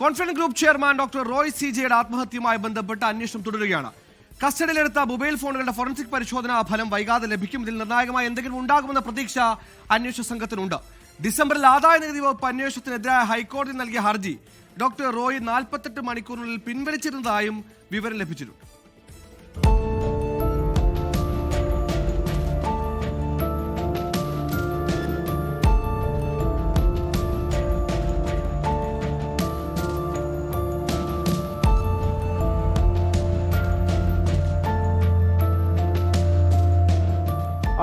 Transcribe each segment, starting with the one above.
Confident group chairman doctor Roy C ജെയുടെ ആത്മഹത്യയുമായി ബന്ധപ്പെട്ട അന്വേഷണം തുടരുകയാണ്. കസ്റ്റഡിയിലെടുത്ത മൊബൈൽ ഫോണുകളുടെ ഫോറൻസിക് പരിശോധനാ ഫലം വൈകാതെ ലഭിക്കും. ഇതിൽ നിർണായകമായ എന്തെങ്കിലും ഉണ്ടാകുമെന്ന പ്രതീക്ഷ അന്വേഷണ സംഘത്തിനുണ്ട്. ഡിസംബറിൽ ആദായ നികുതി വകുപ്പ് അന്വേഷണത്തിനെതിരായ ഹൈക്കോടതി നൽകിയ ഹർജി ഡോക്ടർ റോയ് നാൽപ്പത്തെട്ട് മണിക്കൂറിനുള്ളിൽ പിൻവലിച്ചിരുന്നതായും വിവരം ലഭിച്ചിട്ടുണ്ട്.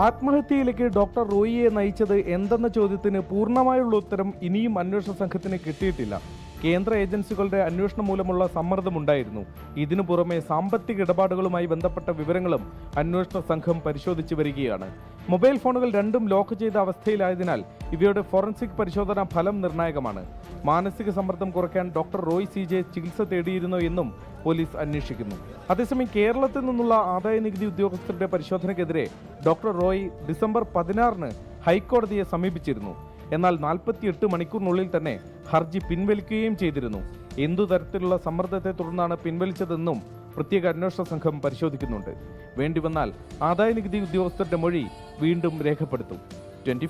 ആത്മഹത്യയിലേക്ക് ഡോക്ടർ റോയിയെ നയിച്ചത് എന്തെന്ന ചോദ്യത്തിന് പൂർണമായുള്ള ഉത്തരം ഇനിയും അന്വേഷണ സംഘത്തിന് കിട്ടിയിട്ടില്ല. കേന്ദ്ര ഏജൻസികളുടെ അന്വേഷണം മൂലമുള്ള സമ്മർദ്ദമുണ്ടായിരുന്നു. ഇതിനു പുറമെ സാമ്പത്തിക ഇടപാടുകളുമായി ബന്ധപ്പെട്ട വിവരങ്ങളും അന്വേഷണ സംഘം പരിശോധിച്ചു വരികയാണ്. മൊബൈൽ ഫോണുകൾ രണ്ടും ലോക്ക് ചെയ്ത അവസ്ഥയിലായതിനാൽ ഇവയുടെ ഫോറൻസിക് പരിശോധന ഫലം നിർണായകമാണ്. മാനസിക സമ്മർദ്ദം കുറയ്ക്കാൻ ഡോക്ടർ റോയ് സി ജെ ചികിത്സ തേടിയിരുന്നു എന്നും പോലീസ് അന്വേഷിക്കുന്നു. അതേസമയം കേരളത്തിൽ നിന്നുള്ള ആദായ നികുതി ഉദ്യോഗസ്ഥരുടെ പരിശോധനയ്ക്കെതിരെ ഡോക്ടർ റോയ് ഡിസംബർ പതിനാറിന് ഹൈക്കോടതിയെ സമീപിച്ചിരുന്നു. എന്നാൽ നാൽപ്പത്തിയെട്ട് മണിക്കൂറിനുള്ളിൽ തന്നെ ഹർജി പിൻവലിക്കുകയും ചെയ്തിരുന്നു. എന്തു തരത്തിലുള്ള സമ്മർദ്ദത്തെ തുടർന്നാണ് പിൻവലിച്ചതെന്നും പ്രത്യേക അന്വേഷണ സംഘം പരിശോധിക്കുന്നുണ്ട്. വേണ്ടിവന്നാൽ ആദായ നികുതി ഉദ്യോഗസ്ഥരുടെ മൊഴി വീണ്ടും രേഖപ്പെടുത്തും. ട്വന്റി